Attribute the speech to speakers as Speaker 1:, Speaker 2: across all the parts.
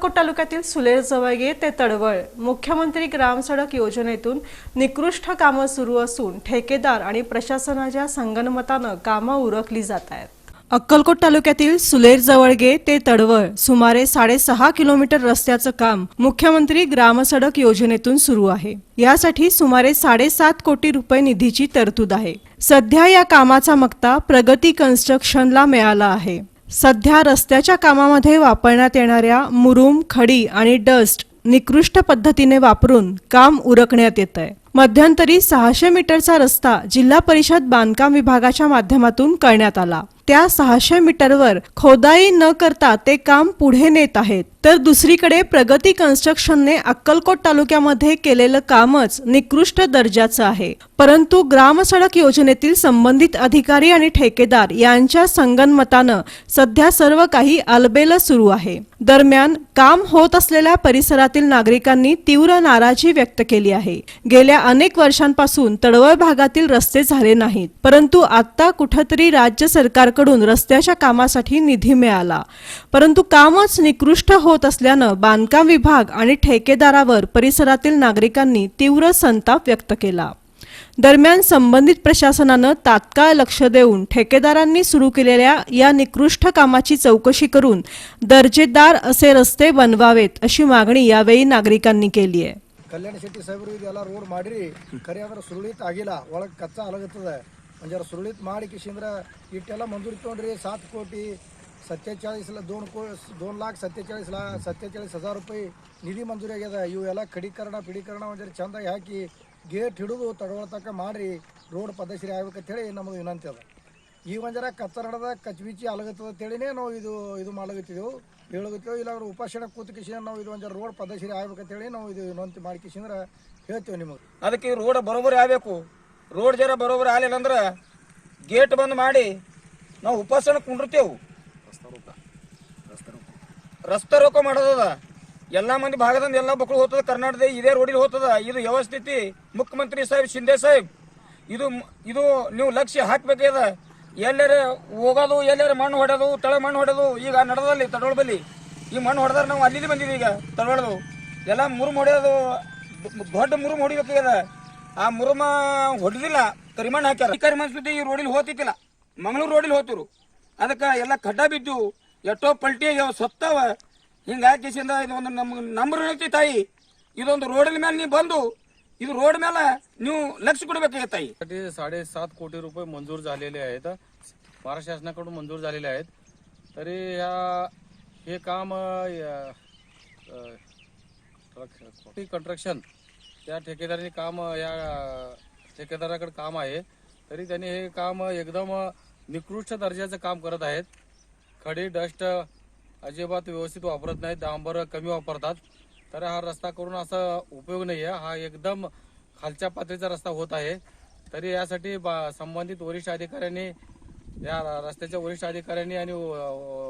Speaker 1: अक्कलकोट तालुक्यातील सुलेर जवळगे ते तडवळ मुख्यमंत्री ग्रामसडक योजनेतून निकृष्ट कामं सुरू असून ठेकेदार आणि प्रशासनाच्या संगणमतानं कामं उरकली जात आहेत. अक्कलकोट तालुक्यातील सुलेर जवळगे ते तडवळ सुमारे साडेसहा किलोमीटर रस्त्याचं काम मुख्यमंत्री ग्रामसडक योजनेतून सुरू आहे. यासाठी सुमारे साडेसात कोटी रुपये निधीची तरतूद आहे. सध्या या कामाचा मक्ता प्रगती कन्स्ट्रक्शनला मिळाला आहे. सध्या रस्त्याच्या कामामध्ये वापरण्यात येणाऱ्या मुरुम खडी आणि डस्ट निकृष्ट पद्धतीने वापरून काम उरकण्यात येत आहे मध्यंतरी सहाशे मीटरचा रस्ता जिल्हा परिषद बांधकाम विभागाच्या माध्यमातून करण्यात आला. त्या सहाशे मीटरवर खोदाई न करता ते काम पुढे नेत आहेत. तर दुसरीकडे प्रगती कन्स्ट्रक्शनने अक्कलकोट तालुक्यामध्ये केलेलं कामच निकृष्ट दर्जाचं आहे. परंतु ग्रामसडक योजनेतील संबंधित अधिकारी आणि ठेकेदार यांच्या संगनमतानं सध्या सर्व काही अलबेल सुरू आहे. दरम्यान काम होत असलेल्या परिसरातील नागरिकांनी तीव्र नाराजी व्यक्त केली आहे. गेल्या अनेक वर्षांपासून तडवळ भागातील रस्ते झाले नाहीत. परंतु आता कुठंतरी राज्य सरकार बँकेकडून रस्त्याच्या कामासाठी निधी मिळाला. परंतु कामच निकृष्ट होत असल्यानं बांधकाम विभाग आणि ठेकेदारावर परिसरातील नागरिकांनी तीव्र संताप व्यक्त केला. दरम्यान संबंधित प्रशासनानं तात्काळ लक्ष देऊन ठेकेदारांनी सुरू केलेल्या या निकृष्ट कामाची चौकशी करून दर्जेदार असे रस्ते बनवावेत अशी मागणी यावेळी नागरिकांनी केली आहे.
Speaker 2: कल्याण शेट्टी साहेब रोड माडरी खऱ्यावर सुरळीत आगीला ओळख कच्चा अलगतच आहे. ಒಂಜಾರ ಸುರುಳಿತ್ ಮಾಡಿ ಕಿಶಿಂದ್ರ, ಇಟ್ಟೆಲ್ಲ ಮಂಜೂರಿ ತೊಗೊಂಡ್ರಿ ಸಾತ್ ಕೋಟಿ ಸತ್ಯಚಾಳಿಸ್ ದೋನ್ ಕೋ ದೋನ್ ಲಾಕ್ ಸತ್ಯಚಾಳಿಸ್ ಲಾ ಸತ್ಯಚಾಳಿಸ್ ಹಜಾರ್ ರೂಪಾಯಿ ನಿಧಿ ಮಂಜೂರಿ ಆಗ್ಯದ. ಇವೆಲ್ಲ ಕಡೀಕರಣ, ಪಿಡೀಕರಣ ಒಂಜಾರ ಚಂದಾಗಿ ಹಾಕಿ ಗೇಟ್ ಹಿಡಿದು ತಡವಳ್ತಕ್ಕ ಮಾಡಿರಿ, ರೋಡ್ ಪದಶ್ರೀ ಆಗ್ಬೇಕಂತೇಳಿ ನಮಗೆ ವಿನಂತಿ ಅದ. ಈ ಒಂಜಾರ ಕತ್ತರಡದ ಕಚ್ಬಿಚ್ಚಿ ಅಲಗತ್ತದ ಅಂತೇಳಿನೇ ನಾವು ಇದು ಇದು ಮಾಡಗತ್ತಿದ್ದೆವು ಹೇಳಗತ್ತೇವೆ ಇಲ್ಲ ಅವ್ರ ಉಪಾಸನೆ ಕೂತ ಕಿಶಿನ ನಾವು ಇದು ಒಂಜಾರ ರೋಡ್ ಪದಶ್ರೀ ಆಗ್ಬೇಕಂತೇಳಿ ನಾವು ಇದು ವಿನಂತಿ ಮಾಡಿ ಕಿಸಂದ್ರ ಹೇಳ್ತೇವೆ ನಿಮಗೆ.
Speaker 3: ಅದಕ್ಕೆ ರೋಡ್ ಬರೋಬರಿ ಆಗಬೇಕು. ರೋಡ್ ಜರ ಬರೋಬ್ರ ಅಂದ್ರೆ ಗೇಟ್ ಬಂದ್ ಮಾಡಿ ನಾವು ಉಪಾಸನ ಕುಂಡಿರ್ತೇವು. ರಸ್ತೆ ರೋಕ ಮಾಡೋದದ. ಎಲ್ಲ ಮಂದಿ ಭಾಗದಿಂದ ಎಲ್ಲ ಮಕ್ಕಳು ಹೋಗ್ತದ, ಕರ್ನಾಟಕದ ಇದೇ ರೋಡಿಗೆ ಹೋಗ್ತದ. ಇದು ವ್ಯವಸ್ಥಿತಿ ಮುಖ್ಯಮಂತ್ರಿ ಸಾಹೇಬ್ ಶಿಂದೆ ಸಾಹೇಬ್. ಇದು ಇದು ನೀವು ಲಕ್ಷ್ಯ ಹಾಕ್ಬೇಕದ? ಎಲ್ಲರ ಹೋಗೋದು, ಎಲ್ಲರ ಮಣ್ಣು ಹೊಡೆದು, ತಳ ಮಣ್ಣು ಹೊಡೆದು, ಈಗ ನಡೆದಲ್ಲಿ ತಡೋಳ ಬಲ್ಲಿ. ಈ ಮಣ್ಣು ಹೊಡೆದ್ರೆ ನಾವು ಅಲ್ಲಿ ಬಂದಿದ್ದೀವಿ ಈಗ ತಡೋಳದು ಎಲ್ಲ ಮುರುಮ್ ಹೊಡೆಯೋದು ದೊಡ್ಡ ಮುರುಮ್ ಹೊಡಿಬೇಕಾಗ್ಯದ. ಆ ಮುರುಮ ಹೊಡೆದಿಲ್ಲ ಕರಿಮಣ್ಣು ಹಾಕ್ಯಾರ ಈ ಕರಿಮಣ್ಣು ಸುದ್ದಿ ಈ ರೋಡಿಲ್ ಹೋತಿತ್ತಿಲ್ಲ ಮಂಗಳೂರು ರೋಡಿಲ್ ಹೋತಿರು ಅದಕ್ಕೆ ಎಲ್ಲ ಖಡ್ಡ ಬಿದ್ದು ಎಷ್ಟೋ ಪಲ್ಟಿ ಆಗ್ಯಾವ ಸತ್ತವ ಹಿಂಗಾಗಿ ಕಿಸಿಂದ ಇದು ಒಂದು ನಮ್ಗೆ ನಂಬರ್ ಹೇಳ್ತಿ ತಾಯಿ ಇದೊಂದು ರೋಡಿನ ಮೇಲೆ ನೀವು ಬಂದು ಇದು ರೋಡ್ ಮೇಲೆ ನೀವು ಲಕ್ಷ ಕೊಡ್ಬೇಕಾಗತ್ತೆ ತಾಯಿ
Speaker 4: साठी साडेसात कोटी रुपये मंजूर झालेले आहेत महाराष्ट्र शासनाकडून मंजूर झालेले आहेत तरी ह्या हे काम कंस्ट्रक्शन त्या ठेकेदाराने काम या ठेकेदाराकडे काम आहे. तरी त्यांनी हे काम एकदम निकृष्ट दर्जाचं काम करत आहेत. खडी डस्ट अजिबात व्यवस्थित वापरत नाहीत. डांबर कमी वापरतात. तर हा रस्ता करून असा उपयोग नाही आहे हा एकदम खालच्या पातळीचा रस्ता होत आहे. तरी यासाठी बा- संबंधित वरिष्ठ अधिकाऱ्यांनी या रस्त्याच्या वरिष्ठ अधिकाऱ्यांनी आणि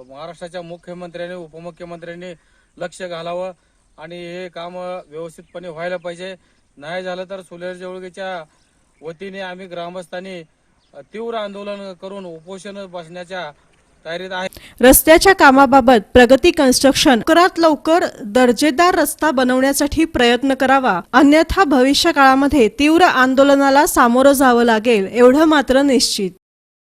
Speaker 4: महाराष्ट्राच्या मुख्यमंत्र्यांनी उपमुख्यमंत्र्यांनी लक्ष घालावं. आणि हे काम व्यवस्थितपणे व्हायला पाहिजे. नाही झालं तर सुलेर जवळगीच्या वतीने आम्ही ग्रामस्थांनी तीव्र आंदोलन करून उपोषण बसण्याच्या तयारीत आहे.
Speaker 1: रस्त्याच्या कामाबाबत प्रगती कन्स्ट्रक्शन. लवकरात लवकर दर्जेदार रस्ता बनवण्यासाठी प्रयत्न करावा. अन्यथा भविष्य काळामध्ये तीव्र आंदोलनाला सामोरं जावं लागेल एवढं मात्र निश्चित.